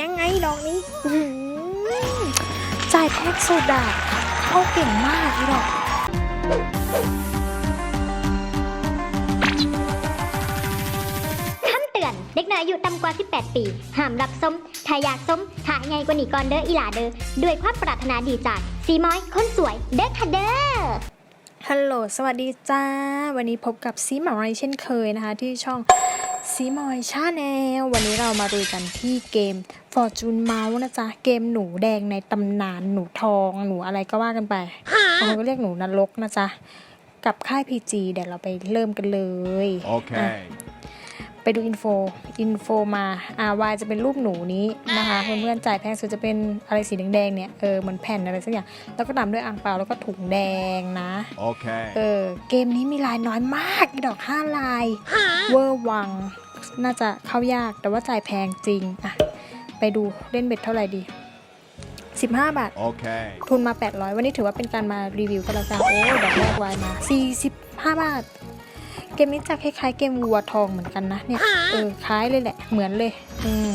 ยังไงดอกนี้อื้อหือจ่ายแพ็กสุดอะเข้าเก่งมากอีดอกคำเตือน เด็กน้อยอายุต่ำกว่า 18 ปี ห้ามรับส้ม ถ้าอยากส้มถ่ายไงกว่านี้ก่อนเด้ออีหลาเด้อ ด้วยความปรารถนาดีจากสีม้อยคนสวย เด้อค่ะเด้อฮัลโหล สวัสดีจ้า วันนี้พบกับซีหมอยเช่นเคยนะคะ ที่ช่อง ซีมอยชาแนลวันนี้เรามาดูกันที่เกม Fortune Mouse นะจ๊ะ เกมหนูแดงในตำนานหนูทองหนูอะไรก็ว่ากันไปบางคนก็เรียกหนูนรกนะจ๊ะ กับค่าย PG เดี๋ยวเราไปเริ่มกันเลย Okay. ไปดูอินโฟ อินโฟมา RY จะเป็นรูปหนูนี้นะคะ เพื่อนๆจ่ายแพงสุดจะเป็นอะไรสีแดงๆเนี่ย เออเหมือนแผ่นอะไรสักอย่าง แล้วก็ตามด้วยอ่างเปล่าแล้วก็ถุงแดงนะเอ Okay. อเกมนี้มีลายน้อยมากอีดอกห้าลาย เวอร์วัง น่าจะเข้ายากแต่ว่าจ่ายแพงจริงอะไปดูเล่นเบ็ดเท่าไหร่ดี 15 บาท Okay. ทุนมา 800 วันนี้ถือว่าเป็นการมารีวิวกันแล้วกันโอ้ดอกแรกวายมา 45 บาท เกมนี้จะคล้ายๆเกมวัวทองเหมือนกันนะเนี่ยเออคล้ายเลยแหละ เหมือนเลย อืม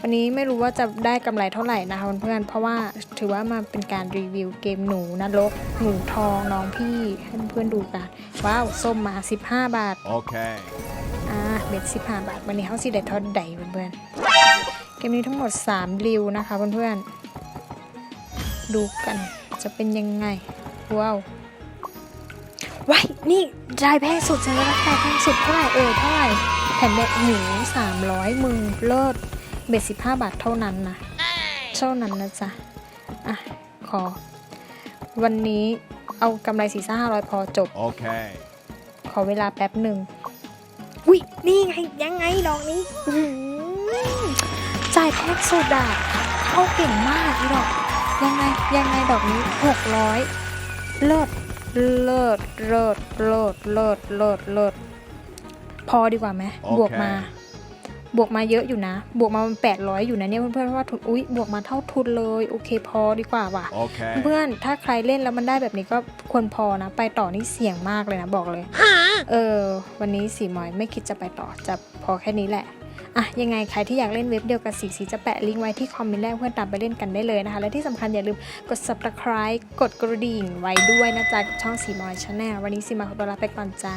วันนี้ไม่รู้ว่าจะได้กำไรเท่าไหร่นะคะเพื่อนๆเพราะว่าถือว่ามาเป็นการรีวิวเกมหนูนรกหนูทองน้องพี่ให้เพื่อนๆดูกัน ว้าว ส้มมา 15 บาท Okay. อ่า เบ็ดสิบห้าบาทวันนี้เขาสิได้ทอดใดเพื่อนๆเกมนี้ทั้งหมด3ริวนะคะเพื่อนๆดูกันจะเป็นยังไง ว้าวว้ายนี่รายแพงสุดใช่ไหมล่ะรายแพงสุดเท่าไหร่เอ่ยเท่าไหร่แผ่นแบบหมูสามร้อยมือเลิศเบ็ดสิบห้าบาทเท่านั้นนะเท่านั้นนะจ๊ะอะขอ วันนี้เอากำไรสี่ห้าร้อยพอจบ Okay. ขอเวลาแป๊บหนึ่ง วินี่ไงยังไงดอกนี้อื้อหือจ่ายแพ็กสุดอะเข้าเก่งมากอีดอก ยังไงยังไงดอกนี้หกร้อยเลิศเลิศเลิศเลิศเลิศเลิศเลิศพอดีกว่าไหมโอเคบวกมา บวกมาเยอะอยู่นะ บวกมาแปดร้อยอยู่นะเนี่ยเพื่อนๆเพราะว่าทุนอุ๊ยบวกมาเท่าทุนเลยโอเคพอดีกว่าว่ะ Okay. เพื่อนถ้าใครเล่นแล้วมันได้แบบนี้ก็ควรพอนะ ไปต่อนี่เสี่ยงมากเลยนะบอกเลย เออ วันนี้สีหมอยไม่คิดจะไปต่อจะพอแค่นี้แหละอะยังไงใครที่อยากเล่นเว็บเดียวกับสีสีจะแปะลิงก์ไว้ที่คอมเมนต์แรกเพื่อนตามไปเล่นกันได้เลยนะคะ และที่สำคัญอย่าลืมกด subscribe กดกระดิ่งไว้ด้วยนะจ๊ะกับช่องสีมอยชาแนลวันนี้สีมาขอตัวลาไปก่อนจ้า